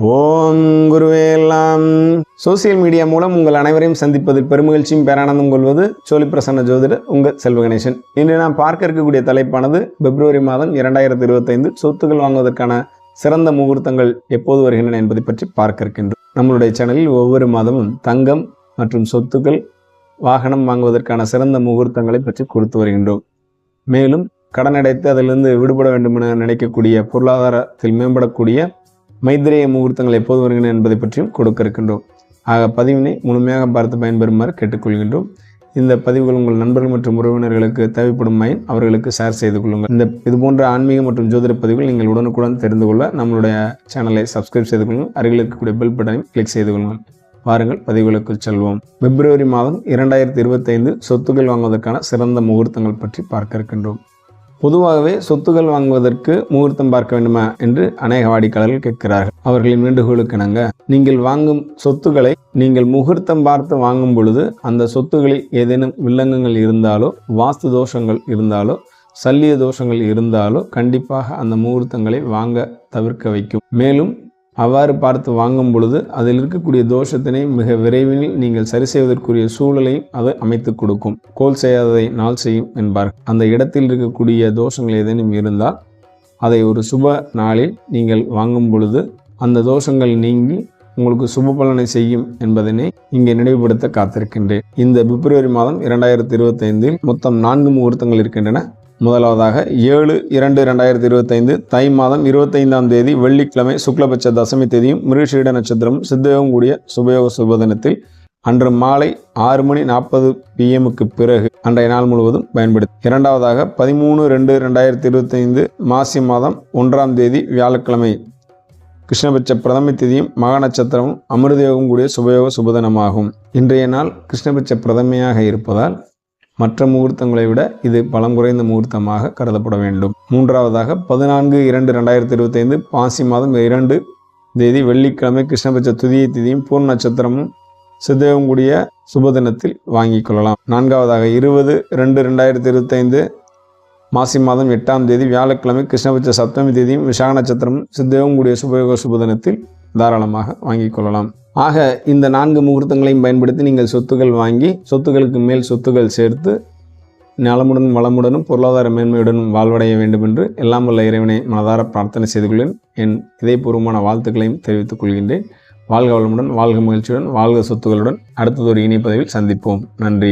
ஓம் குருவேலாம் social media மூலம் உங்கள் அனைவரையும் சந்திப்பதில் பெருமகிழ்ச்சியும் பேரானந்தம் கொள்வது சோழி பிரசன்ன ஜோதிடர் உங்கள் செல்வ கணேசன். இன்று நாம் பார்க்க இருக்கக்கூடிய தலைப்பானது பிப்ரவரி மாதம் இரண்டாயிரத்தி இருபத்தைந்து சொத்துக்கள் வாங்குவதற்கான சிறந்த முகூர்த்தங்கள் எப்போது வருகின்றன என்பதை பற்றி பார்க்க இருக்கின்றோம். நம்மளுடைய சேனலில் ஒவ்வொரு மாதமும் தங்கம் மற்றும் சொத்துக்கள் வாகனம் வாங்குவதற்கான சிறந்த முகூர்த்தங்களை பற்றி கொடுத்து வருகின்றோம். மேலும் கடன் அடைத்து அதிலிருந்து விடுபட வேண்டும் என நினைக்கக்கூடிய பொருளாதாரத்தில் மேம்படக்கூடிய மைத்திரேய முகூர்த்தங்கள் எப்போது வருகின்றன என்பதை பற்றியும் கொடுக்க இருக்கின்றோம். ஆக பதிவினை முழுமையாக பார்த்து பயன்பெறுமாறு கேட்டுக்கொள்கின்றோம். இந்த பதிவுகள் உங்கள் நண்பர்கள் மற்றும் உறவினர்களுக்கு தேவைப்படும் மயன் அவர்களுக்கு ஷேர் செய்து கொள்ளுங்கள். இந்த இது போன்ற ஆன்மீக மற்றும் ஜோதிட பதிவுகள் நீங்கள் உடனுக்குடன் தெரிந்து கொள்ள நம்மளுடைய சேனலை சப்ஸ்கிரைப் செய்து கொள்ளுங்கள். அருகில் இருக்கக்கூடிய பெல் பட்டனையும் கிளிக் செய்து கொள்ளுங்கள். வாருங்கள் பதிவுகளுக்கு செல்வோம். பிப்ரவரி மாதம் இரண்டாயிரத்தி இருபத்தைந்து சொத்துக்கள் வாங்குவதற்கான சிறந்த முகூர்த்தங்கள் பற்றி பார்க்க இருக்கின்றோம். பொதுவாகவே சொத்துக்கள் வாங்குவதற்கு முகூர்த்தம் பார்க்க வேண்டுமா என்று அநேக வாடிக்கையாளர்கள் கேட்கிறார்கள். அவர்களின் வேண்டுகோளுக்கு இணங்க நீங்கள் வாங்கும் சொத்துக்களை நீங்கள் முகூர்த்தம் பார்த்து வாங்கும் பொழுது அந்த சொத்துக்களில் ஏதேனும் வில்லங்கங்கள் இருந்தாலோ வாஸ்து தோஷங்கள் இருந்தாலோ சல்லிய தோஷங்கள் இருந்தாலோ கண்டிப்பாக அந்த முகூர்த்தங்களை வாங்க தவிர்க்க வைக்கும். மேலும் அவ்வாறு பார்த்து வாங்கும் பொழுது அதில் இருக்கக்கூடிய தோஷத்தினை மிக விரைவில் நீங்கள் சரி செய்வதற்குரிய சூழலையும் அது அமைத்து கொடுக்கும். கோல் செய்யாததை நாள் செய்யும் என்பார். அந்த இடத்தில் இருக்கக்கூடிய தோஷங்கள் ஏதேனும் இருந்தால் அதை ஒரு சுப நாளில் நீங்கள் வாங்கும் பொழுது அந்த தோஷங்கள் நீங்கி உங்களுக்கு சுப பலனை செய்யும் என்பதனை இங்கே நினைவுபடுத்த காத்திருக்கின்றேன். இந்த பிப்ரவரி மாதம் இரண்டாயிரத்தி இருபத்தைந்தில் மொத்தம் நான்கு முகூர்த்தங்கள் இருக்கின்றன. முதலாவதாக ஏழு இரண்டு ரெண்டாயிரத்தி இருபத்தைந்து தை மாதம் இருபத்தைந்தாம் தேதி வெள்ளிக்கிழமை சுக்லபட்ச தசமி தேதியும் மிருஷீட நட்சத்திரம் சித்தயோகம் கூடிய சுபயோக சுபதினத்தில் அன்று மாலை ஆறு மணி நாற்பது பிஎம்முக்கு பிறகு அன்றைய நாள் முழுவதும் பயன்படுத்தி இரண்டாவதாக பதிமூணு ரெண்டு ரெண்டாயிரத்தி இருபத்தைந்து மாசி மாதம் ஒன்றாம் தேதி வியாழக்கிழமை கிருஷ்ணபட்ச பிரதம திதியும் மக நட்சத்திரமும் அமிர்தயோகம் கூடிய சுபயோக சுபதனமாகும் இன்றைய நாள் கிருஷ்ணபட்ச பிரதமையாக இருப்பதால் மற்ற முகூர்த்தங்களை விட இது பலம் குறைந்த முகூர்த்தமாக கருதப்பட வேண்டும். மூன்றாவதாக பதினான்கு இரண்டு ரெண்டாயிரத்தி இருபத்தைந்து பாசி மாதம் இரண்டு தேதி வெள்ளிக்கிழமை கிருஷ்ணபட்ச துதிய திதியும் பூர்ண நட்சத்திரமும் சித்தகம் கூடிய சுபதினத்தில் வாங்கிக் கொள்ளலாம். நான்காவதாக இருபது ரெண்டு ரெண்டாயிரத்தி இருபத்தைந்து மாசி மாதம் எட்டாம் தேதி வியாழக்கிழமை கிருஷ்ணபட்ச சப்தமி தேதியும் விசாக நட்சத்திரமும் சித்தகம் கூடிய சுபயோக சுபதினத்தில் தாராளமாக வாங்கிக் கொள்ளலாம். ஆக இந்த நான்கு முகூர்த்தங்களையும் பயன்படுத்தி நீங்கள் சொத்துக்கள் வாங்கி சொத்துக்களுக்கு மேல் சொத்துக்கள் சேர்த்து நலமுடன் வளமுடனும் பொருளாதார மேன்மையுடனும் வாழ்வடைய வேண்டும் என்று எல்லாம் வல்ல இறைவனை மனதார பிரார்த்தனை செய்து கொள்ளேன் என் இதயபூர்வமான வாழ்த்துக்களையும் தெரிவித்துக் கொள்கின்றேன். வாழ்க வளமுடன் வாழ்க மகிழ்ச்சியுடன் வாழ்க சொத்துக்களுடன். அடுத்ததொரு இணைப்பதிவில் சந்திப்போம். நன்றி.